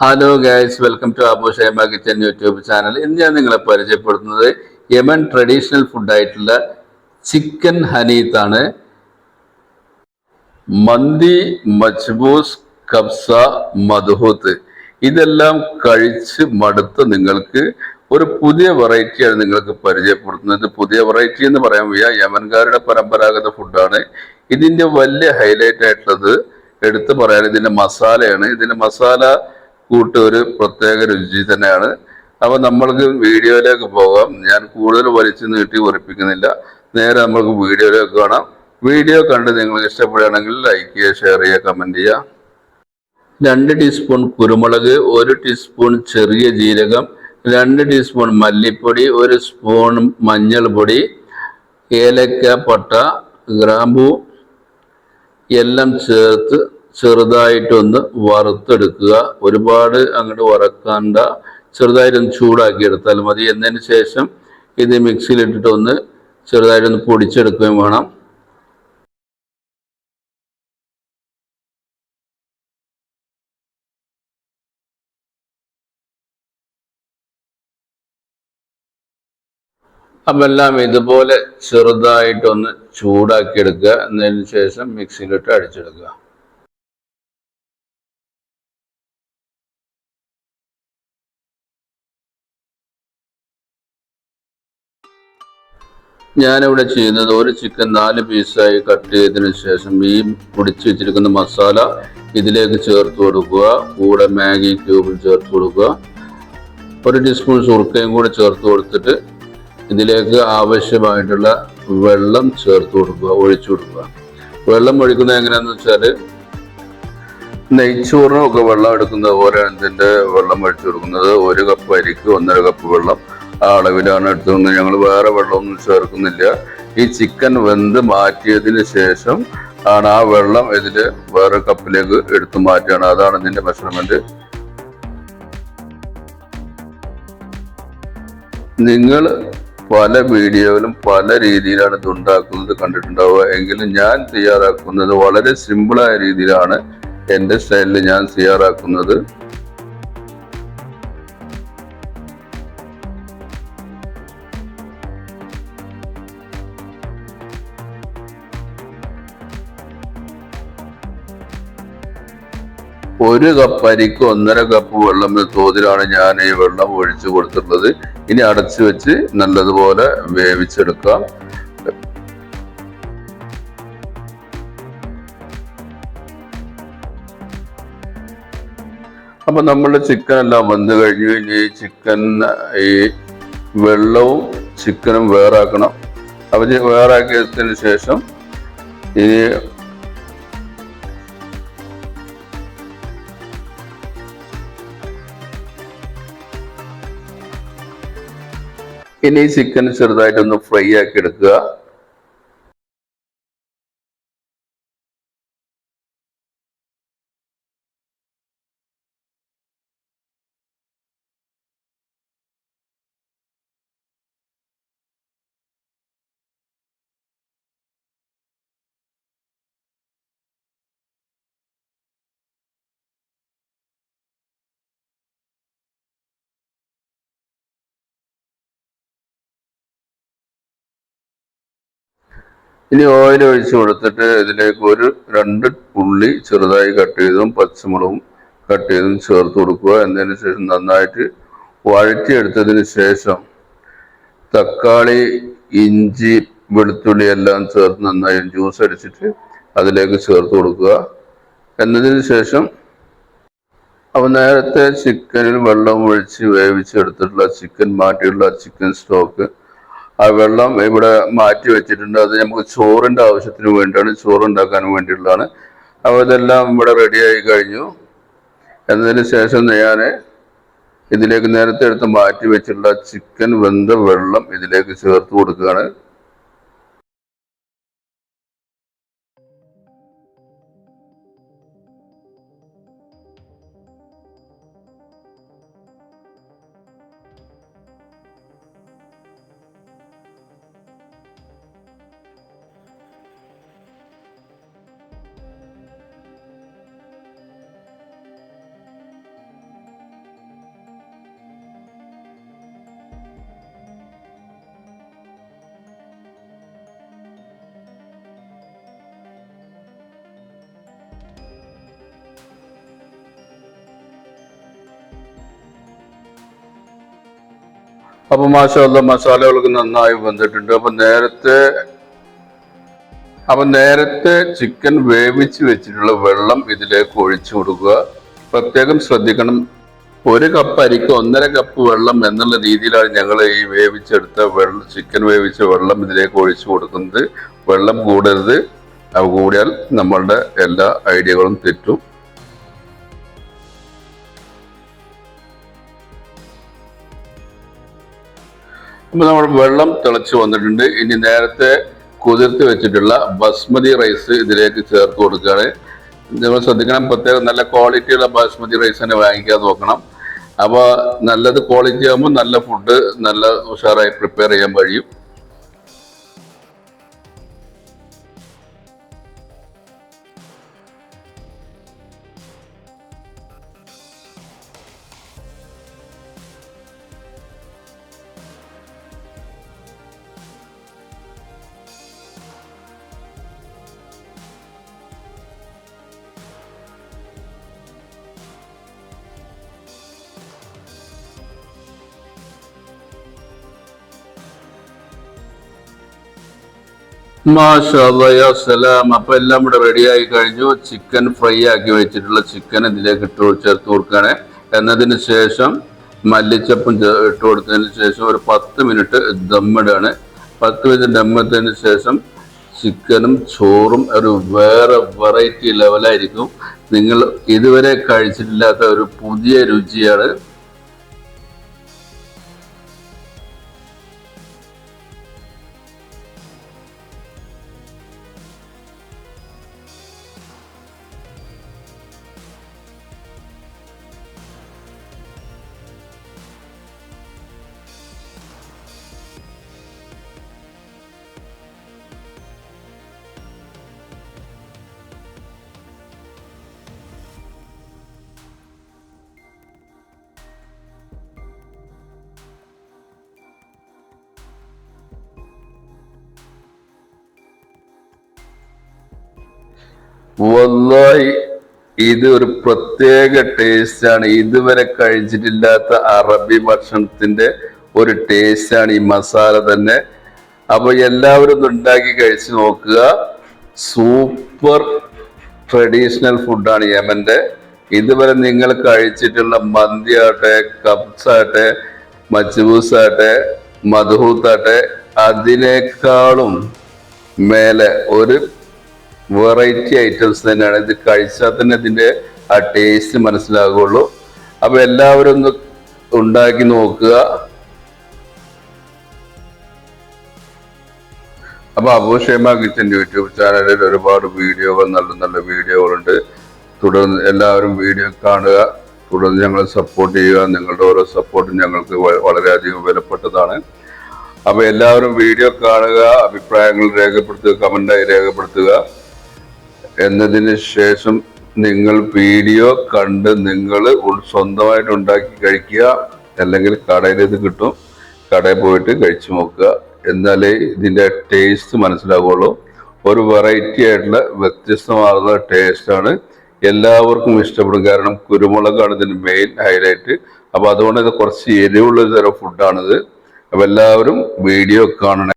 Hello guys welcome to Abu Shaima kitchen YouTube channel ഇന്ന് ഞാൻ നിങ്ങളെ പരിചയപ്പെടുത്തുന്നത് യമൻ ട്രഡീഷണൽ ഫുഡായിട്ടുള്ള ചിക്കൻ ഹനീത്താണ് മന്തി മജ്ബൂസ് കബ്സ മധുഹൂത്ത്. ഇതെല്ലാം കഴിച്ച് മടുത്ത് നിങ്ങൾക്ക് ഒരു പുതിയ വെറൈറ്റിയാണ് നിങ്ങൾക്ക് പരിചയപ്പെടുത്തുന്നത്. പുതിയ വെറൈറ്റി എന്ന് പറയാൻ വയ്യ യമൻകാരുടെ പരമ്പരാഗത ഫുഡാണ് ഇതിന്റെ വലിയ ഹൈലൈറ്റ് ആയിട്ടുള്ളത് എടുത്തു പറയാൻ ഇതിന്റെ മസാലയാണ് ഇതിന്റെ മസാല കൂട്ട് ഒരു പ്രത്യേക രുചി തന്നെയാണ്. അപ്പൊ നമ്മൾക്ക് വീഡിയോയിലേക്ക് പോകാം. ഞാൻ കൂടുതൽ വലിച്ചു നീട്ടി ഉറപ്പിക്കുന്നില്ല നേരെ നമ്മൾക്ക് വീഡിയോയിലേക്ക് കാണാം. വീഡിയോ കണ്ട് നിങ്ങൾക്ക് ഇഷ്ടപ്പെടുകയാണെങ്കിൽ ലൈക്ക് ചെയ്യുക ഷെയർ ചെയ്യുക കമന്റ് ചെയ്യുക. രണ്ട് ടീസ്പൂൺ കുരുമുളക് ഒരു ടീസ്പൂൺ ചെറിയ ജീരകം രണ്ട് ടീസ്പൂൺ മല്ലിപ്പൊടി ഒരു സ്പൂൺ മഞ്ഞൾപ്പൊടി ഏലക്ക പട്ട ഗ്രാമ്പു എല്ലാം ചേർത്ത് ചെറുതായിട്ടൊന്ന് വറുത്തെടുക്കുക. ഒരുപാട് അങ്ങോട്ട് വറക്കാണ്ട. ചെറുതായിട്ടൊന്ന് ചൂടാക്കി എടുത്താൽ മതി. എന്നതിന് ശേഷം ഇത് മിക്സിയിലിട്ടിട്ട് ഒന്ന് ചെറുതായിട്ടൊന്ന് പൊടിച്ചെടുക്കുകയും വേണം. അപ്പം എല്ലാം ഇതുപോലെ ചെറുതായിട്ടൊന്ന് ചൂടാക്കി എടുക്കുക എന്നതിന് ശേഷം മിക്സിയിലിട്ട് അടിച്ചെടുക്കുക. ഞാനിവിടെ ചെയ്യുന്നത് ഒരു ചിക്കൻ നാല് പീസായി കട്ട് ചെയ്തതിന് ശേഷം ഈ പൊടിച്ച് വെച്ചിരിക്കുന്ന മസാല ഇതിലേക്ക് ചേർത്ത് കൊടുക്കുക. കൂടെ മാഗി ക്യൂബ് ചേർത്ത് കൊടുക്കുക. ഒരു ടീസ്പൂൺ സുർക്കയും കൂടെ ചേർത്ത് കൊടുത്തിട്ട് ഇതിലേക്ക് ആവശ്യമായിട്ടുള്ള വെള്ളം ചേർത്ത് കൊടുക്കുക ഒഴിച്ചു കൊടുക്കുക. വെള്ളം ഒഴിക്കുന്നത് എങ്ങനെയാണെന്ന് വെച്ചാൽ നെയ്ച്ചോറിനൊക്കെ വെള്ളം എടുക്കുന്നത് പോലെയാണ് ഇതിന്റെ വെള്ളം ഒഴിച്ചു കൊടുക്കുന്നത്. ഒരു കപ്പ് അരിക്ക് ഒന്നര കപ്പ് വെള്ളം. അളവിലാണ് എടുത്തുകൊണ്ട് ഞങ്ങൾ വേറെ വെള്ളമൊന്നും ചേർക്കുന്നില്ല. ഈ ചിക്കൻ വെന്ത് മാറ്റിയതിന് ശേഷം ആണ് ആ വെള്ളം ഇതിൽ വേറെ കപ്പിലേക്ക് എടുത്തു മാറ്റുകയാണ്. അതാണ് ഇതിന്റെ മെഷർമെന്റ് നിങ്ങൾ പല വീഡിയോയിലും പല രീതിയിലാണ് ഇത് ഉണ്ടാക്കുന്നത് കണ്ടിട്ടുണ്ടാവുക. എങ്കിലും ഞാൻ തയ്യാറാക്കുന്നത് വളരെ സിമ്പിളായ രീതിയിലാണ് എന്റെ സ്റ്റൈലിൽ ഞാൻ തയ്യാറാക്കുന്നത്. ഒരു കപ്പ് അരിക്ക് ഒന്നര കപ്പ് വെള്ളം തോതിലാണ് ഞാൻ ഈ വെള്ളം ഒഴിച്ചു കൊടുത്തിട്ടുള്ളത്. ഇനി അടച്ചു വെച്ച് നല്ലതുപോലെ വേവിച്ചെടുക്കാം. അപ്പൊ നമ്മളുടെ ചിക്കൻ എല്ലാം വന്നു കഴിഞ്ഞു. കഴിഞ്ഞ് ഈ ചിക്കൻ ഈ വെള്ളവും ചിക്കനും വേറാക്കണം. അപ്പൊ വേറാക്കിയതിനു ശേഷം ഇനി ഇനി ചിക്കൻ ചെറുതായിട്ടൊന്ന് ഫ്രൈ ആക്കി എടുക്കുക. ഇനി ഓയിൽ ഒഴിച്ച് കൊടുത്തിട്ട് ഇതിലേക്ക് ഒരു രണ്ട് ഉള്ളി ചെറുതായി കട്ട് ചെയ്തും പച്ചമുളകും കട്ട് ചെയ്തും ചേർത്ത് കൊടുക്കുക. എന്നതിന് ശേഷം നന്നായിട്ട് വഴറ്റിയെടുത്തതിന് ശേഷം തക്കാളി ഇഞ്ചി വെളുത്തുള്ളി എല്ലാം ചേർത്ത് നന്നായി ജ്യൂസ് അടിച്ചിട്ട് അതിലേക്ക് ചേർത്ത് കൊടുക്കുക. എന്നതിന് ശേഷം അപ്പൊ നേരത്തെ ചിക്കനിൽ വെള്ളം ഒഴിച്ച് വേവിച്ചെടുത്തിട്ടുള്ള ചിക്കൻ മാറ്റിയുള്ള ചിക്കൻ സ്റ്റോക്ക് ആ വെള്ളം ഇവിടെ മാറ്റി വെച്ചിട്ടുണ്ട്. അത് നമുക്ക് ചോറിന്റെ ആവശ്യത്തിന് വേണ്ടിയാണ് ചോറ് ഉണ്ടാക്കാൻ വേണ്ടിയുള്ളതാണ്. അപ്പോൾ ഇതെല്ലാം ഇവിടെ റെഡിയായി കഴിഞ്ഞു. എന്നതിന് ശേഷം ഞാൻ ഇതിലേക്ക് നേരത്തെ എടുത്ത് മാറ്റി വെച്ചിട്ടുള്ള ചിക്കൻ വെന്ത വെള്ളം ഇതിലേക്ക് ചേർത്ത് കൊടുക്കുകയാണ്. അപ്പൊ മാഷല്ല മസാലകൾക്ക് നന്നായി വന്നിട്ടുണ്ട് അപ്പൊ നേരത്തെ അപ്പൊ നേരത്തെ ചിക്കൻ വേവിച്ച് വെച്ചിട്ടുള്ള വെള്ളം ഇതിലേക്ക് ഒഴിച്ചു കൊടുക്കുക. പ്രത്യേകം ശ്രദ്ധിക്കണം. ഒരു കപ്പ് അരിക്ക് ഒന്നര കപ്പ് വെള്ളം എന്നുള്ള രീതിയിലാണ് ഞങ്ങൾ ഈ വേവിച്ചെടുത്ത വെള്ളം ചിക്കൻ വേവിച്ച വെള്ളം ഇതിലേക്ക് ഒഴിച്ചു കൊടുക്കുന്നത്. വെള്ളം കൂടരുത്. കൂടിയാൽ നമ്മളുടെ എല്ലാ ഐഡിയകളും തെറ്റും. അപ്പൊ നമ്മൾ വെള്ളം തിളച്ചു വന്നിട്ടുണ്ട്. ഇനി നേരത്തെ കുതിർത്ത് വെച്ചിട്ടുള്ള ബസ്മതി റൈസ് ഇതിലേക്ക് ചേർത്ത് കൊടുക്കുകയാണ്. നമ്മൾ ശ്രദ്ധിക്കണം പ്രത്യേകം നല്ല ക്വാളിറ്റിയുള്ള ബാസ്മതി റൈസ് തന്നെ വാങ്ങിക്കാൻ നോക്കണം. അപ്പോൾ നല്ലത് ക്വാളിറ്റി ആകുമ്പോൾ നല്ല ഫുഡ് നല്ല ഉഷാറായി പ്രിപ്പയർ ചെയ്യാൻ കഴിയും. സലാം. അപ്പൊ എല്ലാം ഇവിടെ റെഡി ആയി കഴിഞ്ഞു. ചിക്കൻ ഫ്രൈ ആക്കി വെച്ചിട്ടുള്ള ചിക്കൻ ഇതിലേക്ക് ഇട്ട് ചേർത്ത് കൊടുക്കുകയാണ് എന്നതിന് ശേഷം മല്ലിച്ചപ്പും ഇട്ട് കൊടുത്തതിന് ശേഷം ഒരു പത്ത് മിനിറ്റ് ദമ്മിടാണ് പത്ത് മിനിറ്റ് ദമ്മിട്ടതിന് ശേഷം ചിക്കനും ചോറും ഒരു വേറെ വെറൈറ്റി ലെവലായിരിക്കും നിങ്ങൾ ഇതുവരെ കഴിച്ചിട്ടില്ലാത്ത ഒരു പുതിയ രുചിയാണ് വല്ലാഹി ഇത് ഒരു പ്രത്യേക ടേസ്റ്റാണ് ഇതുവരെ കഴിച്ചിട്ടില്ലാത്ത അറബി ഭക്ഷണത്തിന്റെ ഒരു ടേസ്റ്റാണ് ഈ മസാല തന്നെ. അപ്പൊ എല്ലാവരും ഉണ്ടാക്കി കഴിച്ചു നോക്കുക. സൂപ്പർ ട്രഡീഷണൽ ഫുഡാണ് യമന്റെ. ഇതുവരെ നിങ്ങൾ കഴിച്ചിട്ടുള്ള മന്തി ആട്ടെ കബ്സ് ആട്ടെ ആട്ടെ അതിനേക്കാളും മേലെ ഒരു വെറൈറ്റി ഐറ്റംസ് തന്നെയാണ്. ഇത് കഴിച്ചാൽ തന്നെ ഇതിന്റെ ആ ടേസ്റ്റ് മനസ്സിലാകുള്ളൂ. അപ്പോൾ എല്ലാവരും ഒന്ന് ഉണ്ടാക്കി നോക്കുക. അപ്പോൾ അബൂ ഷേമ കിച്ചൻ യൂട്യൂബ് ചാനലിൽ ഒരുപാട് വീഡിയോകൾ നല്ല നല്ല വീഡിയോകളുണ്ട് തുടർന്ന് എല്ലാവരും വീഡിയോ കാണുക. തുടർന്ന് ഞങ്ങളെ സപ്പോർട്ട് ചെയ്യുക. നിങ്ങളുടെ ഓരോ സപ്പോർട്ടും ഞങ്ങൾക്ക് വളരെയധികം വിലപ്പെട്ടതാണ്. അപ്പോൾ എല്ലാവരും വീഡിയോ കാണുക അഭിപ്രായങ്ങൾ രേഖപ്പെടുത്തുക കമന്റായി രേഖപ്പെടുത്തുക. എന്നതിന് ശേഷം നിങ്ങൾ വീഡിയോ കണ്ട് നിങ്ങൾ സ്വന്തമായിട്ട് ഉണ്ടാക്കി കഴിക്കുക അല്ലെങ്കിൽ കടയിൽ ഇത് കിട്ടും. കടയിൽ പോയിട്ട് കഴിച്ചു നോക്കുക. എന്നാലേ ഇതിന്റെ ടേസ്റ്റ് മനസ്സിലാവുള്ളൂ. ഒരു വെറൈറ്റി ആയിട്ടുള്ള വ്യത്യസ്തമാർന്ന ടേസ്റ്റാണ് എല്ലാവർക്കും ഇഷ്ടപ്പെടും. കാരണം കുരുമുളകാണ് ഇതിന്റെ മെയിൻ ഹൈലൈറ്റ് അപ്പോൾ അതുകൊണ്ട് ഇത് കുറച്ച് എരിവുള്ള തരം ഫുഡാണിത് അപ്പോൾ എല്ലാവരും വീഡിയോ കാണണേ.